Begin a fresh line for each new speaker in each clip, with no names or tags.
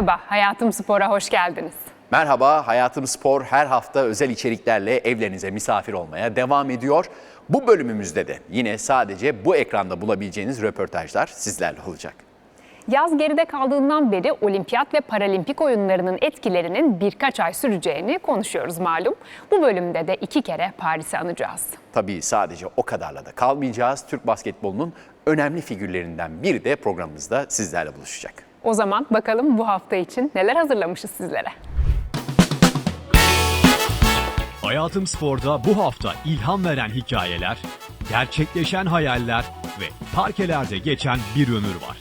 Merhaba, Hayatım Spor'a hoş geldiniz.
Merhaba, Hayatım Spor her hafta özel içeriklerle evlerinize misafir olmaya devam ediyor. Bu bölümümüzde de yine sadece bu ekranda bulabileceğiniz röportajlar sizlerle olacak.
Yaz geride kaldığından beri olimpiyat ve paralimpik oyunlarının etkilerinin birkaç ay süreceğini konuşuyoruz malum. Bu bölümde de iki kere Paris'i anacağız.
Tabii sadece o kadarla da kalmayacağız. Türk basketbolunun önemli figürlerinden biri de programımızda sizlerle buluşacak.
O zaman bakalım bu hafta için neler hazırlamışız sizlere.
Hayatım Spor'da bu hafta ilham veren hikayeler, gerçekleşen hayaller ve parkelerde geçen bir ömür var.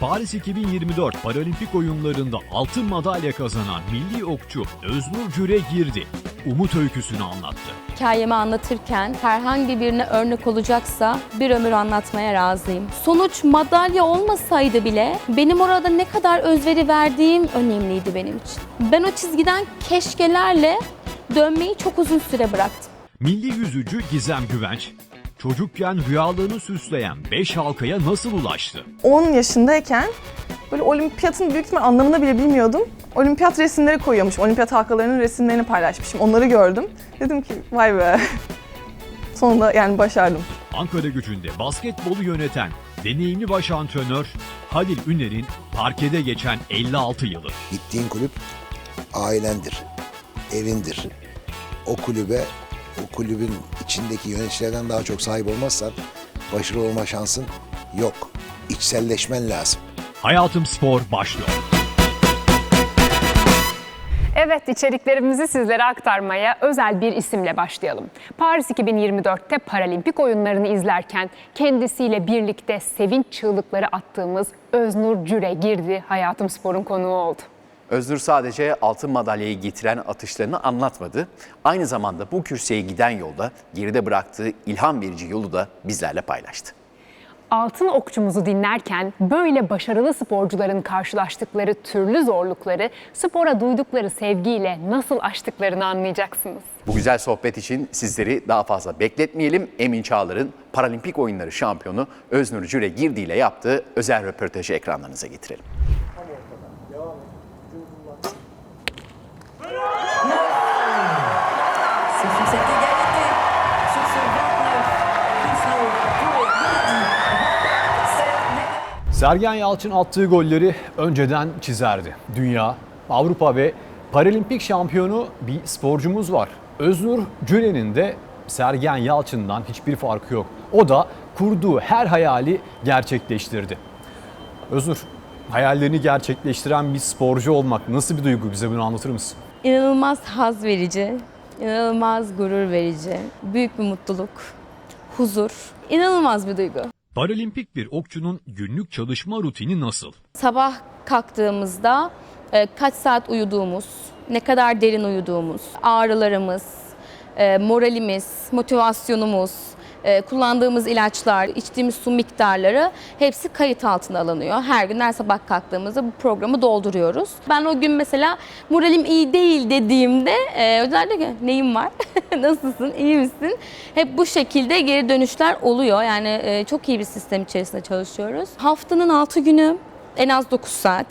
Paris 2024 Paralimpik oyunlarında altın madalya kazanan milli okçu Öznur Cüre girdi. Umut öyküsünü anlattı.
Hikayemi anlatırken herhangi birine örnek olacaksa bir ömür anlatmaya razıyım. Sonuç madalya olmasaydı bile benim orada ne kadar özveri verdiğim önemliydi benim için. Ben o çizgiden keşkelerle dönmeyi çok uzun süre bıraktım.
Milli yüzücü Gizem Güvenç, çocukken rüyalarını süsleyen 5 halkaya nasıl ulaştı?
10 yaşındayken böyle olimpiyatın büyük ihtimal anlamını bile bilmiyordum. Olimpiyat resimleri koyuyormuş. Olimpiyat halkalarının resimlerini paylaşmışım. Onları gördüm. Dedim ki vay be. Sonunda yani başardım.
Ankara gücünde basketbolu yöneten deneyimli baş antrenör Halil Üner'in parkede geçen 56 yılı.
Gittiğin kulüp ailendir, evindir. O kulübe, o kulübün içindeki yöneticilerden daha çok sahip olmazsan başarılı olma şansın yok. İçselleşmen lazım.
Hayatım Spor başlıyor.
Evet, içeriklerimizi sizlere aktarmaya özel bir isimle başlayalım. Paris 2024'te Paralimpik oyunlarını izlerken kendisiyle birlikte sevinç çığlıkları attığımız Öznur Cüre girdi, Hayatım Spor'un konuğu oldu.
Öznur sadece altın madalyayı getiren atışlarını anlatmadı. Aynı zamanda bu kürsüye giden yolda geride bıraktığı ilham verici yolu da bizlerle paylaştı.
Altın okçumuzu dinlerken böyle başarılı sporcuların karşılaştıkları türlü zorlukları, spora duydukları sevgiyle nasıl aştıklarını anlayacaksınız.
Bu güzel sohbet için sizleri daha fazla bekletmeyelim. Emin Çağlar'ın Paralimpik oyunları şampiyonu Öznur Cüre Girdi ile yaptığı özel röportajı ekranlarınıza getirelim.
C'est
Sergen Yalçın attığı golleri önceden çizerdi. Dünya, Avrupa ve Paralimpik şampiyonu bir sporcumuz var. Öznur Cüren'in de Sergen Yalçın'dan hiçbir farkı yok. O da kurduğu her hayali gerçekleştirdi. Öznur, hayallerini gerçekleştiren bir sporcu olmak nasıl bir duygu? Bize bunu anlatır mısın?
İnanılmaz haz verici, inanılmaz gurur verici, büyük bir mutluluk, huzur, inanılmaz bir duygu.
Paralimpik bir okçunun günlük çalışma rutini nasıl?
Sabah kalktığımızda e, kaç saat uyuduğumuz, ne kadar derin uyuduğumuz, ağrılarımız, e, moralimiz, motivasyonumuz, kullandığımız ilaçlar, içtiğimiz su miktarları hepsi kayıt altına alınıyor. Her gün her sabah kalktığımızda bu programı dolduruyoruz. Ben o gün mesela moralim iyi değil dediğimde e, hocalar diyor ki neyim var, nasılsın, iyi misin? Hep bu şekilde geri dönüşler oluyor. Yani e, çok iyi bir sistem içerisinde çalışıyoruz. Haftanın 6 günü en az 9 saat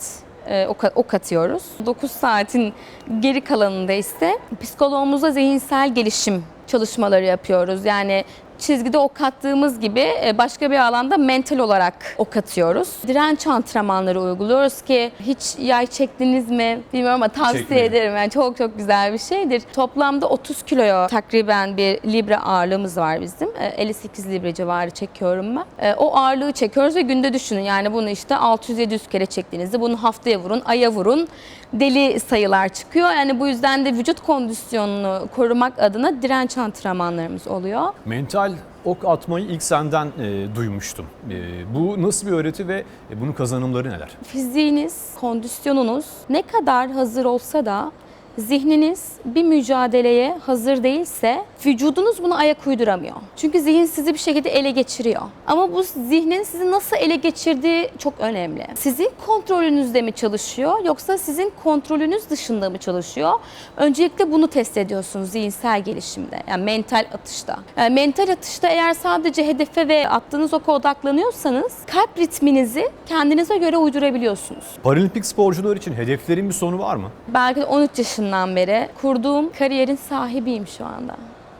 e, ok, ok atıyoruz. 9 saatin geri kalanında ise psikoloğumuzla zihinsel gelişim çalışmaları yapıyoruz. Yani çizgide ok attığımız gibi e, başka bir alanda mental olarak ok atıyoruz. Direnç antrenmanları uyguluyoruz ki hiç yay çektiniz mi bilmiyorum ama tavsiye
Çekmedim.
ederim. Yani çok çok güzel bir şeydir. Toplamda 30 kiloya takriben bir libre ağırlığımız var bizim. E, 58 libre civarı çekiyorum ben. E, O ağırlığı çekiyoruz ve günde düşünün. Yani bunu işte 600-700 kere çektiğinizde bunu haftaya vurun, aya vurun. Deli sayılar çıkıyor. Yani bu yüzden de vücut kondisyonunu korumak adına direnç antrenmanlarımız oluyor.
Mental ok atmayı ilk senden e, duymuştum. E, bu nasıl bir öğreti ve e, bunun kazanımları neler?
Fiziğiniz, kondisyonunuz ne kadar hazır olsa da zihniniz bir mücadeleye hazır değilse vücudunuz buna ayak uyduramıyor. Çünkü zihin sizi bir şekilde ele geçiriyor. Ama bu zihnin sizi nasıl ele geçirdiği çok önemli. Sizin kontrolünüzde mi çalışıyor yoksa sizin kontrolünüz dışında mı çalışıyor? Öncelikle bunu test ediyorsunuz zihinsel gelişimde. Yani mental atışta. Yani mental atışta eğer sadece hedefe ve attığınız oka odaklanıyorsanız kalp ritminizi kendinize göre uydurabiliyorsunuz.
Paralimpik sporcular için hedeflerin bir sonu var mı?
Belki de 13 yaşından beri kurduğum kariyerin sahibiyim şu anda.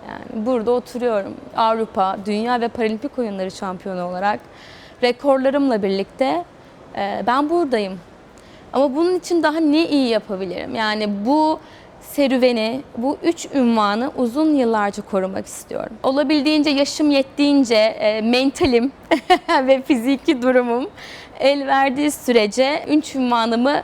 Yani burada oturuyorum. Avrupa, Dünya ve Paralimpik Oyunları şampiyonu olarak rekorlarımla birlikte e, ben buradayım. Ama bunun için daha ne iyi yapabilirim? Yani bu serüveni, bu üç ünvanı uzun yıllarca korumak istiyorum. Olabildiğince yaşım yettiğince e, mentalim ve fiziki durumum el verdiği sürece üç ünvanımı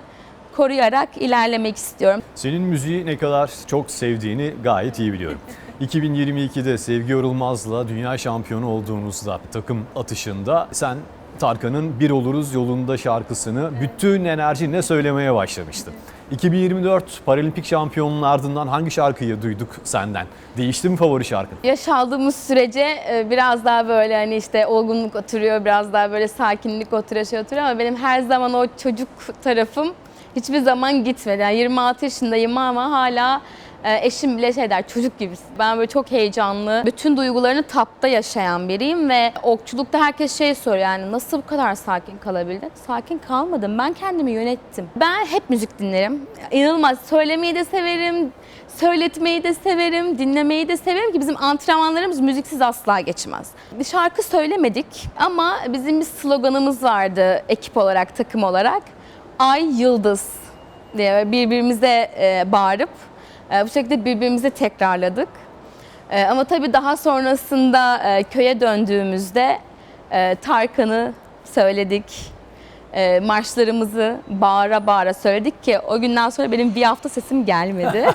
koruyarak ilerlemek istiyorum.
Senin müziği ne kadar çok sevdiğini gayet iyi biliyorum. 2022'de Sevgi Yorulmaz'la dünya şampiyonu olduğunuzda takım atışında sen Tarkan'ın Bir Oluruz Yolunda şarkısını bütün enerjinle söylemeye başlamıştın. 2024 Paralimpik şampiyonunun ardından hangi şarkıyı duyduk senden? Değişti mi favori şarkın?
Yaş aldığımız sürece e, biraz daha böyle hani işte olgunluk oturuyor, biraz daha böyle sakinlik oturuyor, şey oturuyor ama benim her zaman o çocuk tarafım hiçbir zaman gitmedi. Yani 26 yaşındayım ama hala e, eşim bile şey der çocuk gibisin. Ben böyle çok heyecanlı, bütün duygularını tapta yaşayan biriyim ve okçulukta herkes şey soruyor yani nasıl bu kadar sakin kalabildin? Sakin kalmadım. Ben kendimi yönettim. Ben hep müzik dinlerim. İnanılmaz. Söylemeyi de severim, söyletmeyi de severim, dinlemeyi de severim ki bizim antrenmanlarımız müziksiz asla geçmez. Şarkı söylemedik ama bizim bir sloganımız vardı ekip olarak, takım olarak. Ay Yıldız diye birbirimize e, bağırıp e, bu şekilde birbirimize tekrarladık. E, ama tabii daha sonrasında e, köye döndüğümüzde e, Tarkan'ı söyledik. E, marşlarımızı bağıra bağıra söyledik ki o günden sonra benim bir hafta sesim gelmedi.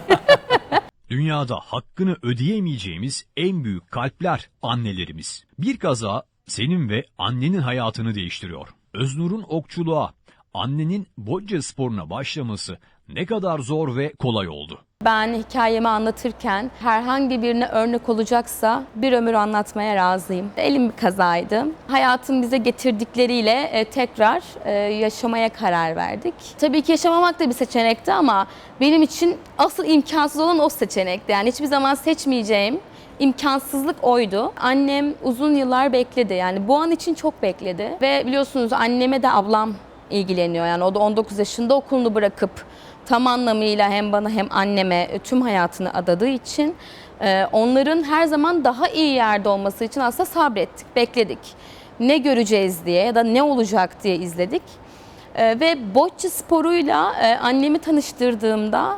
Dünyada hakkını ödeyemeyeceğimiz en büyük kalpler annelerimiz. Bir kaza senin ve annenin hayatını değiştiriyor. Öznur'un okçuluğa, annenin bocce sporuna başlaması ne kadar zor ve kolay oldu.
Ben hikayemi anlatırken herhangi birine örnek olacaksa bir ömür anlatmaya razıyım. Elim bir kazaydı. Hayatın bize getirdikleriyle e, tekrar e, yaşamaya karar verdik. Tabii ki yaşamamak da bir seçenekti ama benim için asıl imkansız olan o seçenekti. Yani hiçbir zaman seçmeyeceğim imkansızlık oydu. Annem uzun yıllar bekledi. Yani bu an için çok bekledi. Ve biliyorsunuz anneme de ablam ilgileniyor. Yani o da 19 yaşında okulunu bırakıp tam anlamıyla hem bana hem anneme e, tüm hayatını adadığı için e, onların her zaman daha iyi yerde olması için aslında sabrettik, bekledik. Ne göreceğiz diye ya da ne olacak diye izledik. E, Ve bocce sporuyla annemi tanıştırdığımda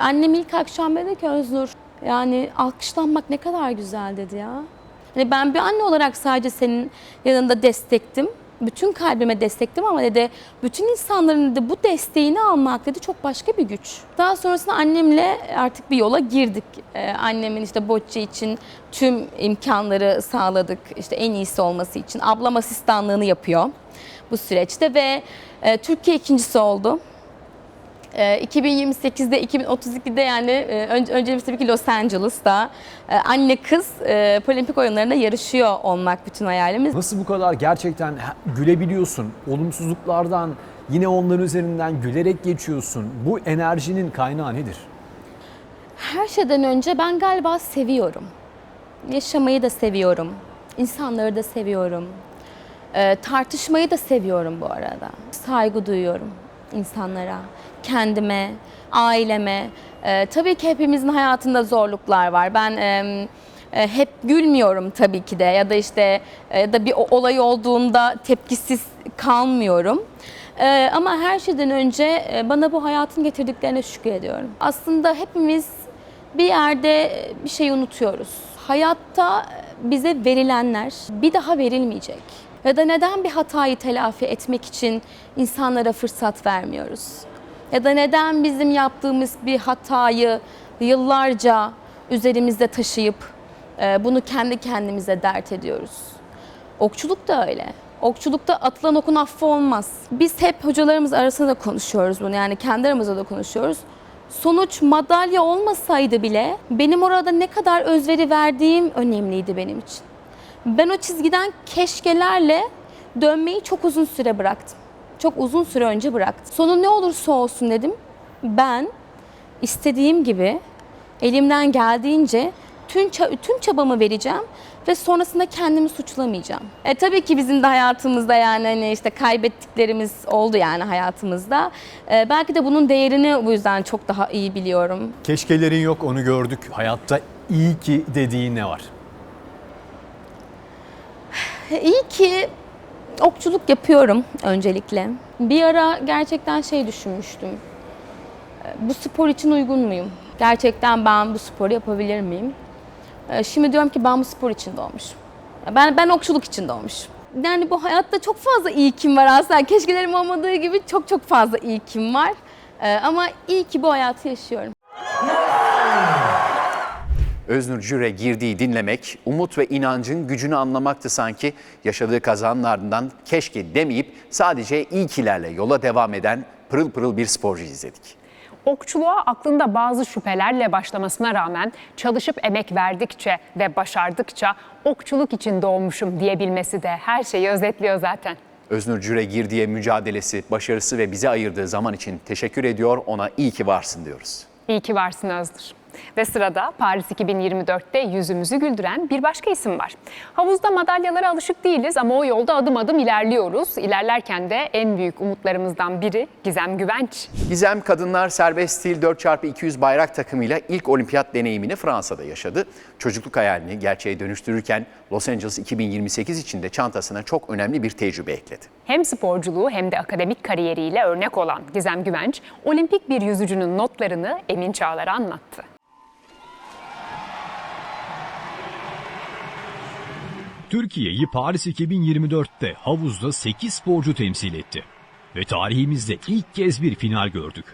annem ilk akşam dedi ki Öznur yani alkışlanmak ne kadar güzel dedi ya. Hani ben bir anne olarak sadece senin yanında destektim. Bütün kalbime destektim ama dedi bütün insanların dedi bu desteğini almak dedi çok başka bir güç. Daha sonrasında annemle artık bir yola girdik. Ee, annemin işte bocce için tüm imkanları sağladık. İşte en iyisi olması için. Ablam asistanlığını yapıyor bu süreçte ve e, Türkiye ikincisi oldu. Ee, 2028'de, 2032'de yani e, önce, öncemiz tabii ki Los Angeles'ta e, anne kız e, Paralimpik oyunlarında yarışıyor olmak bütün hayalimiz.
Nasıl bu kadar gerçekten gülebiliyorsun? Olumsuzluklardan yine onların üzerinden gülerek geçiyorsun. Bu enerjinin kaynağı nedir?
Her şeyden önce ben galiba seviyorum. Yaşamayı da seviyorum. İnsanları da seviyorum. Ee, tartışmayı da seviyorum bu arada. Saygı duyuyorum insanlara, kendime, aileme. Ee, tabii ki hepimizin hayatında zorluklar var. Ben e, hep gülmüyorum tabii ki de ya da işte e, ya da bir olay olduğunda tepkisiz kalmıyorum. Ee, ama her şeyden önce e, bana bu hayatın getirdiklerine şükrediyorum. Aslında hepimiz bir yerde bir şey unutuyoruz. Hayatta bize verilenler bir daha verilmeyecek. Ya da neden bir hatayı telafi etmek için insanlara fırsat vermiyoruz? Ya da neden bizim yaptığımız bir hatayı yıllarca üzerimizde taşıyıp e, bunu kendi kendimize dert ediyoruz? Okçuluk da öyle. Okçulukta atılan okun affı olmaz. Biz hep hocalarımız arasında da konuşuyoruz bunu. Yani kendi aramızda da konuşuyoruz. Sonuç madalya olmasaydı bile benim orada ne kadar özveri verdiğim önemliydi benim için. Ben o çizgiden keşkelerle dönmeyi çok uzun süre bıraktım. Çok uzun süre önce bıraktım. Sonu ne olursa olsun dedim. Ben istediğim gibi elimden geldiğince tüm, tüm çabamı vereceğim ve sonrasında kendimi suçlamayacağım. E, tabii ki bizim de hayatımızda yani hani işte kaybettiklerimiz oldu yani hayatımızda. E, belki de bunun değerini bu yüzden çok daha iyi biliyorum.
Keşkelerin yok onu gördük. Hayatta iyi ki dediğin ne var?
İyi ki okçuluk yapıyorum öncelikle. Bir ara gerçekten şey düşünmüştüm. E, Bu spor için uygun muyum? Gerçekten ben bu sporu yapabilir miyim? E, Şimdi diyorum ki ben bu spor için doğmuşum. Ben ben okçuluk için doğmuşum. Yani bu hayatta çok fazla iyi kim var aslında. Keşkelerim olmadığı gibi çok çok fazla iyi kim var. E, Ama iyi ki bu hayatı yaşıyorum.
Öznur Cüre girdiği dinlemek, umut ve inancın gücünü anlamaktı sanki. Yaşadığı kazanın ardından keşke demeyip sadece ilkilerle yola devam eden pırıl pırıl bir sporcu izledik.
Okçuluğa aklında bazı şüphelerle başlamasına rağmen çalışıp emek verdikçe ve başardıkça okçuluk için doğmuşum diyebilmesi de her şeyi özetliyor zaten.
Öznur Cüre girdiği mücadelesi, başarısı ve bize ayırdığı zaman için teşekkür ediyor. Ona iyi ki varsın diyoruz.
İyi ki varsın Özdür. Ve sırada Paris 2024'te yüzümüzü güldüren bir başka isim var. Havuzda madalyalara alışık değiliz ama o yolda adım adım ilerliyoruz. İlerlerken de en büyük umutlarımızdan biri Gizem Güvenç.
Gizem kadınlar serbest stil 4x200 bayrak takımıyla ilk olimpiyat deneyimini Fransa'da yaşadı. Çocukluk hayalini gerçeğe dönüştürürken Los Angeles 2028 için de çantasına çok önemli bir tecrübe ekledi.
Hem sporculuğu hem de akademik kariyeriyle örnek olan Gizem Güvenç, olimpik bir yüzücünün notlarını Emin Çağlar'a anlattı.
Türkiye'yi Paris 2024'te havuzda 8 sporcu temsil etti. Ve tarihimizde ilk kez bir final gördük.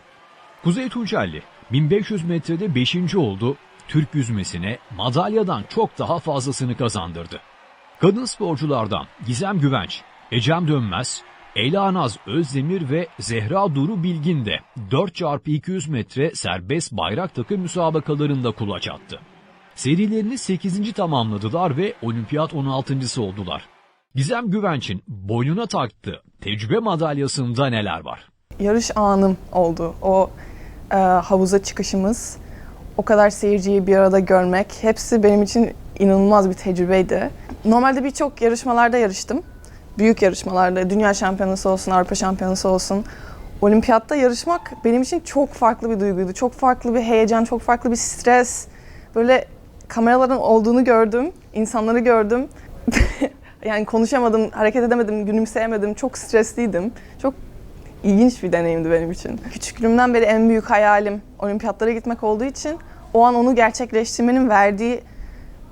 Kuzey Tunçelli 1500 metrede 5. oldu. Türk yüzmesine madalyadan çok daha fazlasını kazandırdı. Kadın sporculardan Gizem Güvenç, Ecem Dönmez, Ela Naz Özdemir ve Zehra Duru Bilgin de 4x200 metre serbest bayrak takım müsabakalarında kulaç attı. Serilerini 8. tamamladılar ve olimpiyat 16.sı oldular. Gizem Güvenç'in boynuna taktığı tecrübe madalyasında neler var?
yarış anım oldu. O e, havuza çıkışımız, o kadar seyirciyi bir arada görmek hepsi benim için inanılmaz bir tecrübeydi. Normalde birçok yarışmalarda yarıştım. Büyük yarışmalarda, dünya şampiyonası olsun, Avrupa şampiyonası olsun. Olimpiyatta yarışmak benim için çok farklı bir duyguydu. Çok farklı bir heyecan, çok farklı bir stres. Böyle kameraların olduğunu gördüm, insanları gördüm. yani konuşamadım, hareket edemedim, gülümseyemedim. Çok stresliydim. Çok ilginç bir deneyimdi benim için. Küçüklüğümden beri en büyük hayalim olimpiyatlara gitmek olduğu için o an onu gerçekleştirmenin verdiği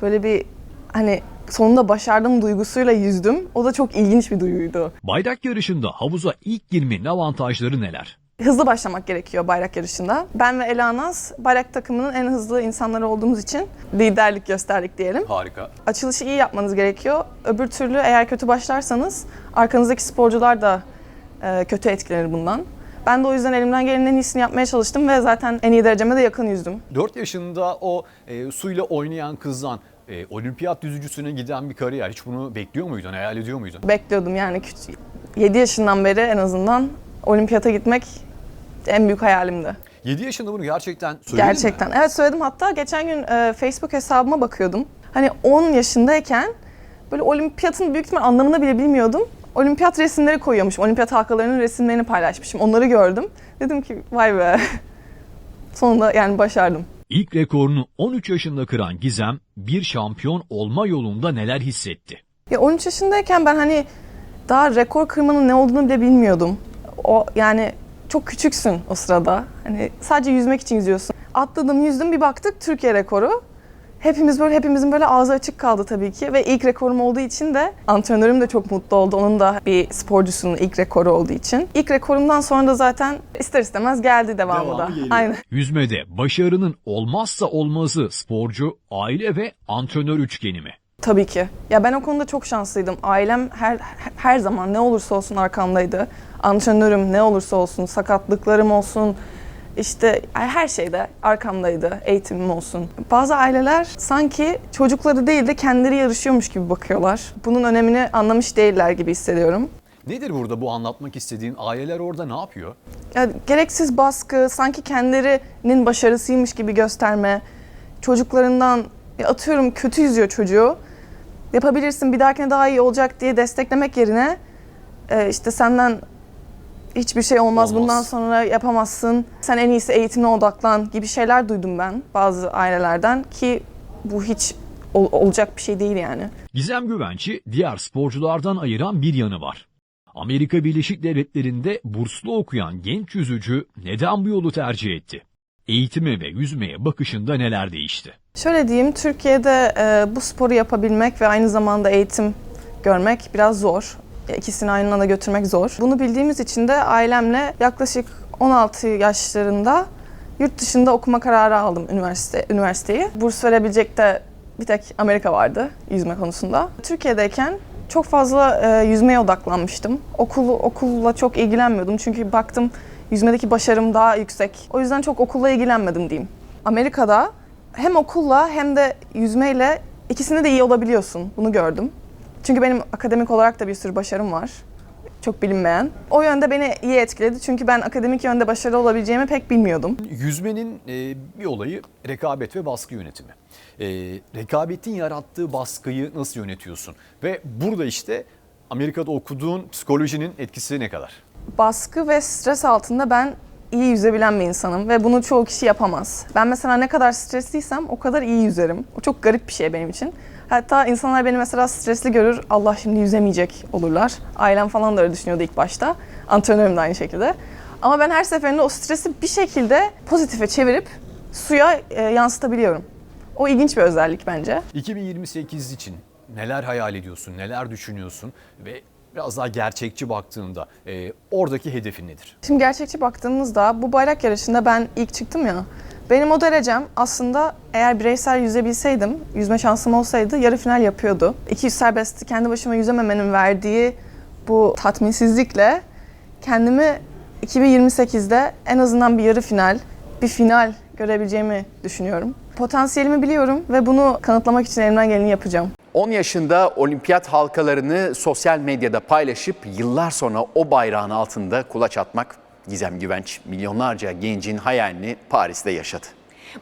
böyle bir hani sonunda başardım duygusuyla yüzdüm. O da çok ilginç bir duyguydu.
Bayrak yarışında havuza ilk girmenin avantajları neler?
Hızlı başlamak gerekiyor bayrak yarışında. Ben ve Ela Naz bayrak takımının en hızlı insanları olduğumuz için liderlik gösterdik diyelim.
Harika.
Açılışı iyi yapmanız gerekiyor. Öbür türlü eğer kötü başlarsanız arkanızdaki sporcular da e, kötü etkilenir bundan. Ben de o yüzden elimden gelenin en iyisini yapmaya çalıştım ve zaten en iyi dereceme de yakın yüzdüm.
4 yaşında o e, suyla oynayan kızdan e, olimpiyat yüzücüsüne giden bir kariyer. Hiç bunu bekliyor muydun, hayal ediyor muydun?
Bekliyordum yani küçük, 7 yaşından beri en azından olimpiyata gitmek en büyük hayalimdi.
7 yaşında bunu gerçekten söyledin
Gerçekten.
mi?
Evet söyledim hatta geçen gün e, Facebook hesabıma bakıyordum. Hani 10 yaşındayken böyle olimpiyatın büyük ihtimal anlamını bile bilmiyordum. Olimpiyat resimleri koyuyormuşum. Olimpiyat halkalarının resimlerini paylaşmışım. Onları gördüm. Dedim ki vay be. Sonunda yani başardım.
İlk rekorunu 13 yaşında kıran Gizem, bir şampiyon olma yolunda neler hissetti?
Ya 13 yaşındayken ben hani daha rekor kırmanın ne olduğunu bile bilmiyordum. O yani çok küçüksün o sırada. Hani sadece yüzmek için yüzüyorsun. Atladım, yüzdüm bir baktık Türkiye rekoru. Hepimiz böyle hepimizin böyle ağzı açık kaldı tabii ki ve ilk rekorum olduğu için de antrenörüm de çok mutlu oldu. Onun da bir sporcusunun ilk rekoru olduğu için. İlk rekorumdan sonra da zaten ister istemez geldi devamı,
Devamı
da.
geliyor.
Aynen.
Yüzmede başarının olmazsa olmazı sporcu, aile ve antrenör üçgeni mi?
Tabii ki. Ya ben o konuda çok şanslıydım. Ailem her her zaman ne olursa olsun arkamdaydı. Antrenörüm ne olursa olsun, sakatlıklarım olsun, işte her şeyde arkamdaydı, eğitimim olsun. Bazı aileler sanki çocukları değil de kendileri yarışıyormuş gibi bakıyorlar. Bunun önemini anlamış değiller gibi hissediyorum.
Nedir burada bu anlatmak istediğin? Aileler orada ne yapıyor?
Ya, gereksiz baskı, sanki kendilerinin başarısıymış gibi gösterme, çocuklarından ya atıyorum kötü yüzüyor çocuğu. Yapabilirsin bir dahakine daha iyi olacak diye desteklemek yerine e, işte senden hiçbir şey olmaz,
Olmaz.
bundan sonra yapamazsın. Sen en iyisi eğitimine odaklan gibi şeyler duydum ben bazı ailelerden ki bu hiç ol- olacak bir şey değil yani.
Gizem Güvenç'i diğer sporculardan ayıran bir yanı var. Amerika Birleşik Devletleri'nde burslu okuyan genç yüzücü neden bu yolu tercih etti? Eğitime ve yüzmeye bakışında neler değişti?
Şöyle diyeyim, Türkiye'de e, bu sporu yapabilmek ve aynı zamanda eğitim görmek biraz zor. İkisini aynı anda götürmek zor. Bunu bildiğimiz için de ailemle yaklaşık 16 yaşlarında yurt dışında okuma kararı aldım üniversite üniversiteyi. Burs verebilecek de bir tek Amerika vardı yüzme konusunda. Türkiye'deyken çok fazla e, yüzmeye odaklanmıştım. Okulu okulla çok ilgilenmiyordum çünkü baktım yüzmedeki başarım daha yüksek. O yüzden çok okulla ilgilenmedim diyeyim. Amerika'da hem okulla hem de yüzmeyle ikisinde de iyi olabiliyorsun. Bunu gördüm. Çünkü benim akademik olarak da bir sürü başarım var. Çok bilinmeyen. O yönde beni iyi etkiledi. Çünkü ben akademik yönde başarılı olabileceğimi pek bilmiyordum.
Yüzmenin e, bir olayı rekabet ve baskı yönetimi. E, rekabetin yarattığı baskıyı nasıl yönetiyorsun? Ve burada işte Amerika'da okuduğun psikolojinin etkisi ne kadar?
Baskı ve stres altında ben iyi yüzebilen bir insanım ve bunu çoğu kişi yapamaz. Ben mesela ne kadar stresliysem o kadar iyi yüzerim. O çok garip bir şey benim için. Hatta insanlar beni mesela stresli görür, Allah şimdi yüzemeyecek olurlar. Ailem falan da öyle düşünüyordu ilk başta. Antrenörüm de aynı şekilde. Ama ben her seferinde o stresi bir şekilde pozitife çevirip suya e, yansıtabiliyorum. O ilginç bir özellik bence.
2028 için neler hayal ediyorsun, neler düşünüyorsun ve biraz daha gerçekçi baktığında e, oradaki hedefin nedir?
Şimdi gerçekçi baktığımızda bu bayrak yarışında ben ilk çıktım ya. Benim o derecem aslında eğer bireysel yüzebilseydim, yüzme şansım olsaydı yarı final yapıyordu. 200 serbestti kendi başıma yüzememenin verdiği bu tatminsizlikle kendimi 2028'de en azından bir yarı final, bir final görebileceğimi düşünüyorum. Potansiyelimi biliyorum ve bunu kanıtlamak için elimden geleni yapacağım.
10 yaşında olimpiyat halkalarını sosyal medyada paylaşıp yıllar sonra o bayrağın altında kulaç atmak Gizem Güvenç milyonlarca gencin hayalini Paris'te yaşadı.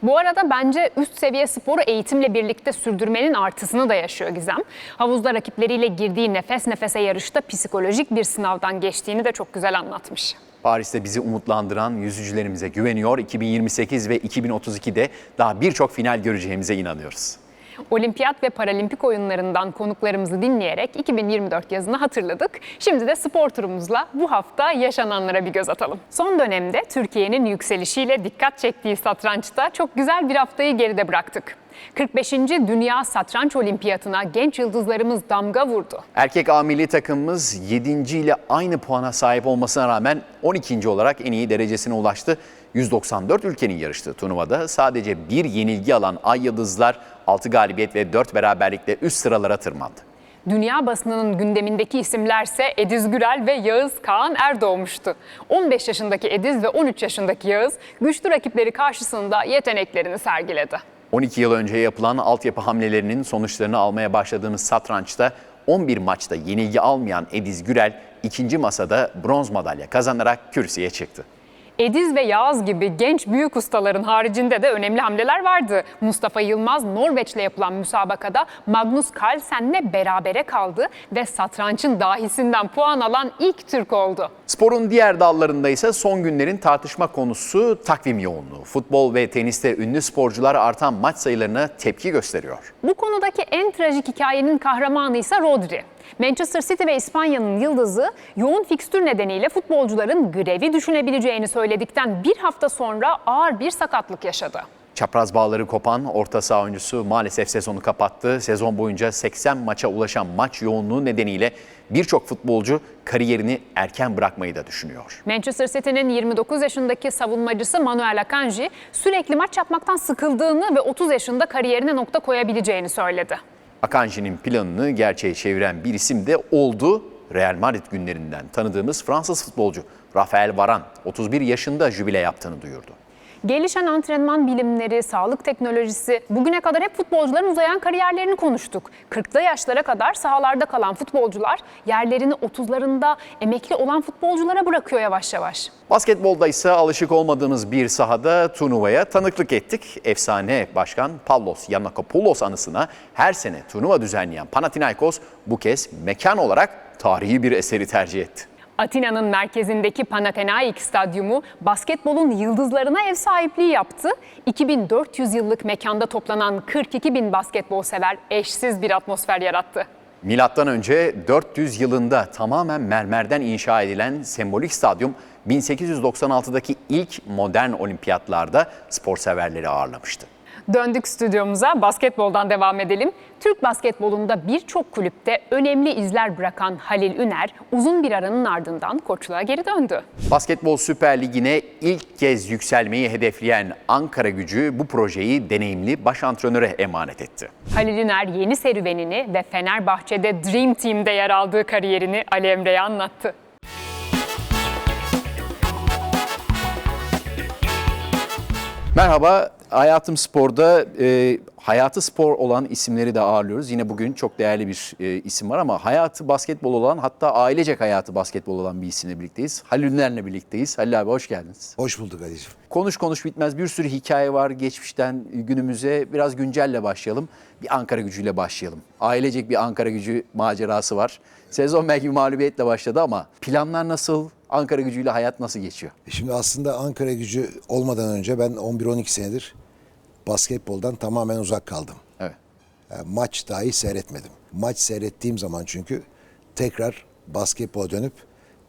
Bu arada bence üst seviye sporu eğitimle birlikte sürdürmenin artısını da yaşıyor Gizem. Havuzda rakipleriyle girdiği nefes nefese yarışta psikolojik bir sınavdan geçtiğini de çok güzel anlatmış.
Paris'te bizi umutlandıran yüzücülerimize güveniyor. 2028 ve 2032'de daha birçok final göreceğimize inanıyoruz.
Olimpiyat ve Paralimpik oyunlarından konuklarımızı dinleyerek 2024 yazını hatırladık. Şimdi de spor turumuzla bu hafta yaşananlara bir göz atalım. Son dönemde Türkiye'nin yükselişiyle dikkat çektiği satrançta çok güzel bir haftayı geride bıraktık. 45. Dünya Satranç Olimpiyatına genç yıldızlarımız damga vurdu.
Erkek A milli takımımız 7. ile aynı puana sahip olmasına rağmen 12. olarak en iyi derecesine ulaştı. 194 ülkenin yarıştığı turnuvada sadece bir yenilgi alan Ay Yıldızlar 6 galibiyet ve 4 beraberlikle üst sıralara tırmandı.
Dünya basınının gündemindeki isimlerse Ediz Gürel ve Yağız Kaan Erdoğmuş'tu. 15 yaşındaki Ediz ve 13 yaşındaki Yağız güçlü rakipleri karşısında yeteneklerini sergiledi.
12 yıl önce yapılan altyapı hamlelerinin sonuçlarını almaya başladığımız satrançta 11 maçta yenilgi almayan Ediz Gürel ikinci masada bronz madalya kazanarak kürsüye çıktı.
Ediz ve Yağız gibi genç büyük ustaların haricinde de önemli hamleler vardı. Mustafa Yılmaz Norveç'le yapılan müsabakada Magnus Carlsen'le berabere kaldı ve satrançın dahisinden puan alan ilk Türk oldu.
Sporun diğer dallarında ise son günlerin tartışma konusu takvim yoğunluğu. Futbol ve teniste ünlü sporcular artan maç sayılarına tepki gösteriyor.
Bu konudaki en trajik hikayenin kahramanı ise Rodri. Manchester City ve İspanya'nın yıldızı yoğun fikstür nedeniyle futbolcuların grevi düşünebileceğini söyledikten bir hafta sonra ağır bir sakatlık yaşadı.
Çapraz bağları kopan orta saha oyuncusu maalesef sezonu kapattı. Sezon boyunca 80 maça ulaşan maç yoğunluğu nedeniyle birçok futbolcu kariyerini erken bırakmayı da düşünüyor.
Manchester City'nin 29 yaşındaki savunmacısı Manuel Akanji sürekli maç yapmaktan sıkıldığını ve 30 yaşında kariyerine nokta koyabileceğini söyledi.
Akanji'nin planını gerçeğe çeviren bir isim de oldu. Real Madrid günlerinden tanıdığımız Fransız futbolcu Rafael Varane 31 yaşında jübile yaptığını duyurdu.
Gelişen antrenman bilimleri, sağlık teknolojisi, bugüne kadar hep futbolcuların uzayan kariyerlerini konuştuk. 40'lı yaşlara kadar sahalarda kalan futbolcular yerlerini 30'larında emekli olan futbolculara bırakıyor yavaş yavaş.
Basketbolda ise alışık olmadığımız bir sahada turnuvaya tanıklık ettik. Efsane başkan Pavlos Yannakopoulos anısına her sene turnuva düzenleyen Panathinaikos bu kez mekan olarak tarihi bir eseri tercih etti.
Atina'nın merkezindeki Panathinaik Stadyumu basketbolun yıldızlarına ev sahipliği yaptı. 2400 yıllık mekanda toplanan 42 bin basketbol sever eşsiz bir atmosfer yarattı.
Milattan önce 400 yılında tamamen mermerden inşa edilen sembolik stadyum 1896'daki ilk modern olimpiyatlarda spor severleri ağırlamıştı.
Döndük stüdyomuza basketboldan devam edelim. Türk basketbolunda birçok kulüpte önemli izler bırakan Halil Üner uzun bir aranın ardından koçluğa geri döndü.
Basketbol Süper Ligi'ne ilk kez yükselmeyi hedefleyen Ankara gücü bu projeyi deneyimli baş antrenöre emanet etti.
Halil Üner yeni serüvenini ve Fenerbahçe'de Dream Team'de yer aldığı kariyerini Ali Emre'ye anlattı.
Merhaba, Hayatım Spor'da e, hayatı spor olan isimleri de ağırlıyoruz. Yine bugün çok değerli bir e, isim var ama hayatı basketbol olan hatta ailecek hayatı basketbol olan bir isimle birlikteyiz. Halil Üner'le birlikteyiz. Halil abi hoş geldiniz.
Hoş bulduk Ali'ciğim.
Konuş konuş bitmez bir sürü hikaye var geçmişten günümüze. Biraz güncelle başlayalım. Bir Ankara gücüyle başlayalım. Ailecek bir Ankara gücü macerası var. Sezon belki bir mağlubiyetle başladı ama planlar nasıl? Ankara gücüyle hayat nasıl geçiyor?
Şimdi aslında Ankara gücü olmadan önce ben 11-12 senedir basketboldan tamamen uzak kaldım.
Evet.
Yani maç dahi seyretmedim. Maç seyrettiğim zaman çünkü tekrar basketbola dönüp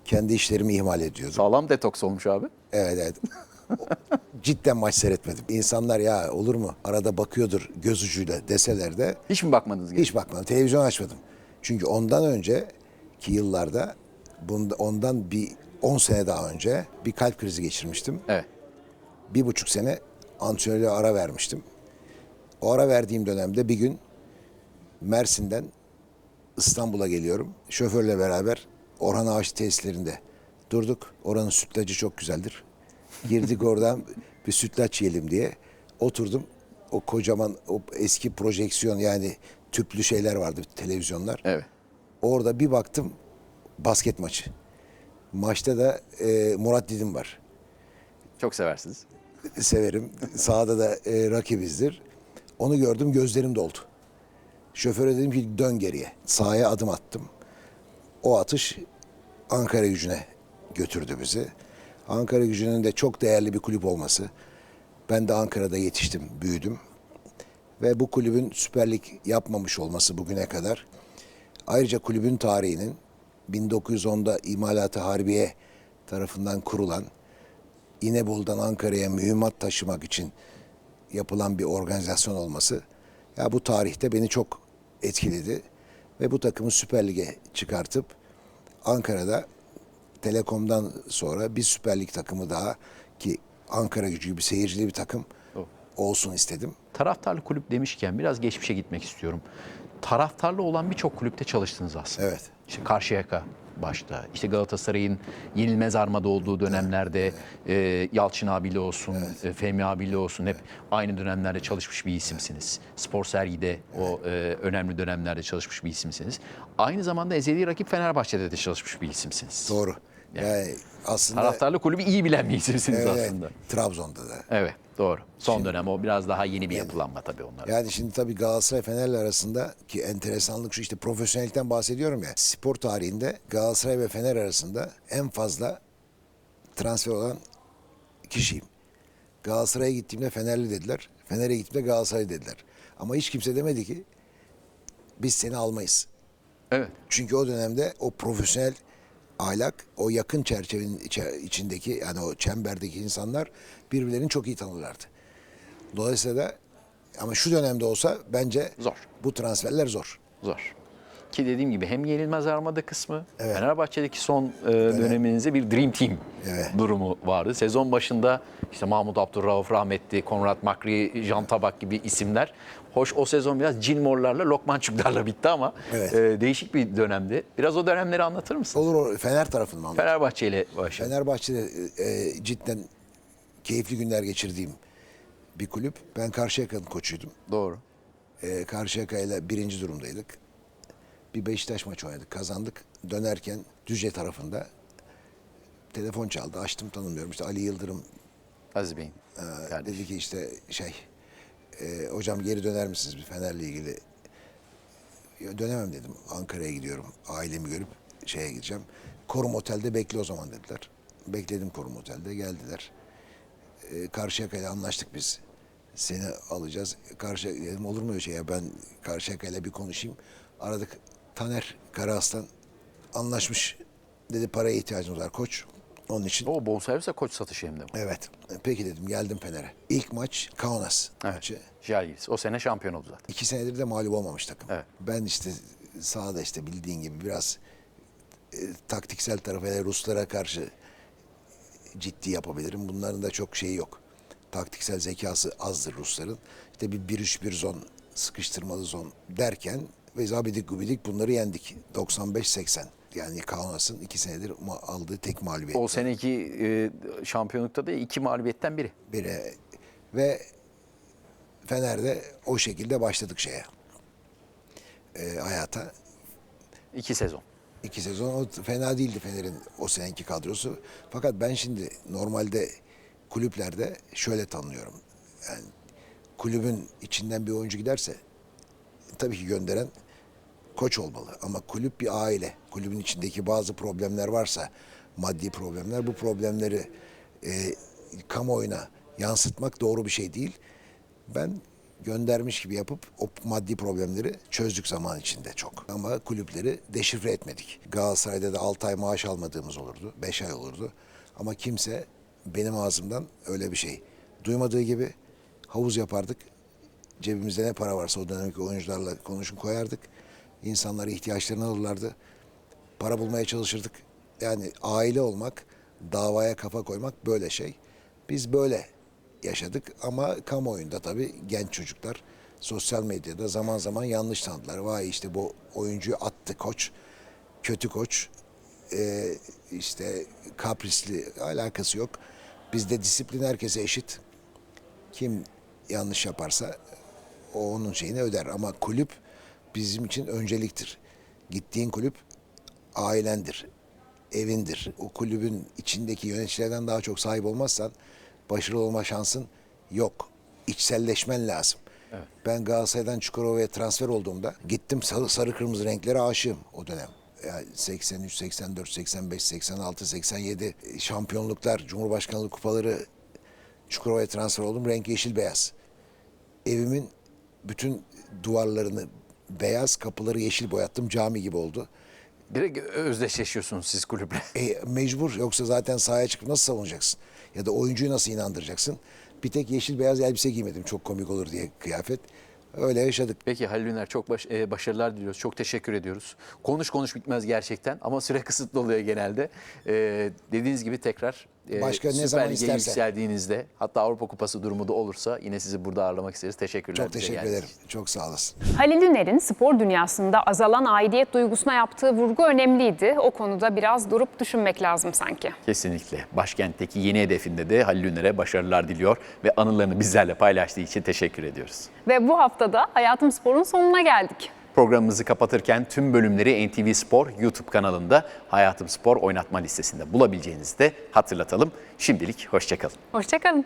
kendi işlerimi ihmal ediyordum.
Sağlam detoks olmuş abi.
Evet evet. Cidden maç seyretmedim. İnsanlar ya olur mu arada bakıyordur göz ucuyla deseler de
Hiç mi bakmadınız?
hiç bakmadım. Televizyon açmadım. Çünkü ondan önceki yıllarda bunda, ondan bir 10 sene daha önce bir kalp krizi geçirmiştim.
Evet.
bir buçuk sene antrenörlüğe ara vermiştim. O ara verdiğim dönemde bir gün Mersin'den İstanbul'a geliyorum. Şoförle beraber Orhan Ağaç tesislerinde durduk. Oranın sütlacı çok güzeldir. Girdik oradan bir sütlaç yiyelim diye. Oturdum. O kocaman o eski projeksiyon yani tüplü şeyler vardı televizyonlar.
Evet.
Orada bir baktım basket maçı. Maçta da e, Murat Didim var
Çok seversiniz.
severim. Sahada da e, rakibizdir. Onu gördüm gözlerim doldu. Şoföre dedim ki dön geriye. Sahaya adım attım. O atış Ankara gücüne götürdü bizi. Ankara gücünün de çok değerli bir kulüp olması. Ben de Ankara'da yetiştim, büyüdüm. Ve bu kulübün Süper Lig yapmamış olması bugüne kadar. Ayrıca kulübün tarihinin 1910'da İmalat-ı Harbiye tarafından kurulan İnebolu'dan Ankara'ya mühimmat taşımak için yapılan bir organizasyon olması ya bu tarihte beni çok etkiledi ve bu takımı Süper Lig'e çıkartıp Ankara'da Telekom'dan sonra bir Süper Lig takımı daha ki Ankara gücü gibi seyircili bir takım olsun istedim.
Taraftarlı kulüp demişken biraz geçmişe gitmek istiyorum. Taraftarlı olan birçok kulüpte çalıştınız aslında.
Evet.
İşte Karşıyaka başta, işte Galatasaray'ın yenilmez armada olduğu dönemlerde e, Yalçın abiyle olsun, e, Fehmi abiyle olsun hep aynı dönemlerde çalışmış bir isimsiniz. Spor Sergi'de o e, önemli dönemlerde çalışmış bir isimsiniz. Aynı zamanda ezeli rakip Fenerbahçe'de de çalışmış bir isimsiniz.
Doğru. Yani aslında
Taraftarlı kulübü iyi bilen bir isimsiniz
evet,
aslında.
Trabzon'da da.
Evet, doğru. Son dönem o biraz daha yeni bir yapılanma tabii onlar.
Yani şimdi tabii Galatasaray Fener'le arasında ki enteresanlık şu işte profesyonellikten bahsediyorum ya. Spor tarihinde Galatasaray ve Fener arasında en fazla transfer olan kişiyim. Galatasaray'a gittiğimde Fenerli dediler. Fener'e gittiğimde Galatasaray dediler. Ama hiç kimse demedi ki biz seni almayız.
Evet.
Çünkü o dönemde o profesyonel ahlak, o yakın çerçevenin içe- içindeki yani o çemberdeki insanlar birbirlerini çok iyi tanırlardı. Dolayısıyla da ama şu dönemde olsa bence
Zor.
bu transferler zor.
Zor. Ki dediğim gibi hem yenilmez armada kısmı, Fenerbahçe'deki son e, döneminizde bir Dream Team durumu vardı. Sezon başında işte Mahmut Abdurrauf rahmetli, Konrad Makri, Jan Tabak gibi isimler. Hoş o sezon biraz Cilmorlarla, Lokmançuklarla bitti ama
Evet.
e, değişik bir dönemdi. Biraz o dönemleri anlatır mısın?
Olur Fener tarafından mı?
Fenerbahçe ile başladı.
Fenerbahçe'de e, cidden keyifli günler geçirdiğim bir kulüp. Ben Karşıyaka'nın koçuydum.
Doğru.
Ee, Karşıyaka ile birinci durumdaydık. Bir Beşiktaş maçı oynadık, kazandık. Dönerken Düzce tarafında telefon çaldı. Açtım tanımıyorum. İşte Ali Yıldırım
Aziz Bey'in
e, dedi ki işte şey e, hocam geri döner misiniz bir Fener'le ilgili? Ya dönemem dedim. Ankara'ya gidiyorum. Ailemi görüp şeye gideceğim. Korum Otel'de bekle o zaman dediler. Bekledim Korum Otel'de geldiler. E, Karşıyaka'yla anlaştık biz. Seni alacağız. Karşı dedim olur mu öyle şey ya ben Karşıyaka'yla bir konuşayım. Aradık Taner Karaaslan anlaşmış. Dedi paraya ihtiyacımız var koç. Onun için
O bonservise koç satışı hem de bu.
Evet. Peki dedim geldim Fener'e. İlk maç Kaunas
Evet.
maçı.
Jalgiris. O sene şampiyon oldu zaten.
İki senedir de mağlup olmamış takım.
Evet.
Ben işte sahada işte bildiğin gibi biraz e, taktiksel tarafı hele Ruslara karşı ciddi yapabilirim. Bunların da çok şeyi yok. Taktiksel zekası azdır Rusların. İşte bir 1-3-1 zon, sıkıştırmalı zon derken ve zabidik gubidik bunları yendik. 95-80. Yani Kaunas'ın iki senedir aldığı tek mağlubiyet.
O seneki e, şampiyonlukta da iki mağlubiyetten biri.
biri ve Fener'de o şekilde başladık şeye e, hayata.
İki sezon.
İki sezon o fena değildi Fener'in o seneki kadrosu. Fakat ben şimdi normalde kulüplerde şöyle tanımlıyorum. Yani kulübün içinden bir oyuncu giderse tabii ki gönderen koç olmalı. Ama kulüp bir aile. Kulübün içindeki bazı problemler varsa, maddi problemler, bu problemleri e, kamuoyuna yansıtmak doğru bir şey değil. Ben göndermiş gibi yapıp o maddi problemleri çözdük zaman içinde çok. Ama kulüpleri deşifre etmedik. Galatasaray'da da 6 ay maaş almadığımız olurdu, 5 ay olurdu. Ama kimse benim ağzımdan öyle bir şey duymadığı gibi havuz yapardık. Cebimizde ne para varsa o dönemki oyuncularla konuşup koyardık. İnsanlara ihtiyaçlarını alırlardı. Para bulmaya çalışırdık. Yani aile olmak, davaya kafa koymak böyle şey. Biz böyle yaşadık ama kamuoyunda tabii genç çocuklar sosyal medyada zaman zaman yanlış tanıdılar. Vay işte bu oyuncuyu attı koç, kötü koç, ee, işte kaprisli alakası yok. Bizde disiplin herkese eşit. Kim yanlış yaparsa o onun şeyini öder. Ama kulüp bizim için önceliktir. Gittiğin kulüp ailendir, evindir. O kulübün içindeki yöneticilerden daha çok sahip olmazsan başarılı olma şansın yok. İçselleşmen lazım. Ben Galatasaray'dan Çukurova'ya transfer olduğumda gittim sarı, sarı kırmızı renklere aşığım o dönem. Yani 83, 84, 85, 86, 87 şampiyonluklar, Cumhurbaşkanlığı kupaları Çukurova'ya transfer oldum. Renk yeşil beyaz. Evimin bütün duvarlarını beyaz, kapıları yeşil boyattım. Cami gibi oldu.
Direkt özdeşleşiyorsunuz siz kulüple.
E, mecbur yoksa zaten sahaya çıkıp nasıl savunacaksın? Ya da oyuncuyu nasıl inandıracaksın? Bir tek yeşil beyaz elbise giymedim çok komik olur diye kıyafet. Öyle yaşadık.
Peki Halil Üner çok baş, e, başarılar diliyoruz. Çok teşekkür ediyoruz. Konuş konuş bitmez gerçekten ama süre kısıtlı oluyor genelde. E, dediğiniz gibi tekrar e,
Başka ne
Süper
zaman
Lig'e
istersen.
yükseldiğinizde hatta Avrupa Kupası durumu da olursa yine sizi burada ağırlamak isteriz. Teşekkürler.
Çok
bize
teşekkür
geldiğiniz
ederim.
için.
Çok sağ olasın.
Halil Üner'in spor dünyasında azalan aidiyet duygusuna yaptığı vurgu önemliydi. O konuda biraz durup düşünmek lazım sanki.
Kesinlikle. Başkentteki yeni hedefinde de Halil Üner'e başarılar diliyor ve anılarını bizlerle paylaştığı için teşekkür ediyoruz.
Ve bu haftada Hayatım Spor'un sonuna geldik.
Programımızı kapatırken tüm bölümleri NTV Spor YouTube kanalında Hayatım Spor oynatma listesinde bulabileceğinizi de hatırlatalım. Şimdilik hoşçakalın.
Hoşçakalın.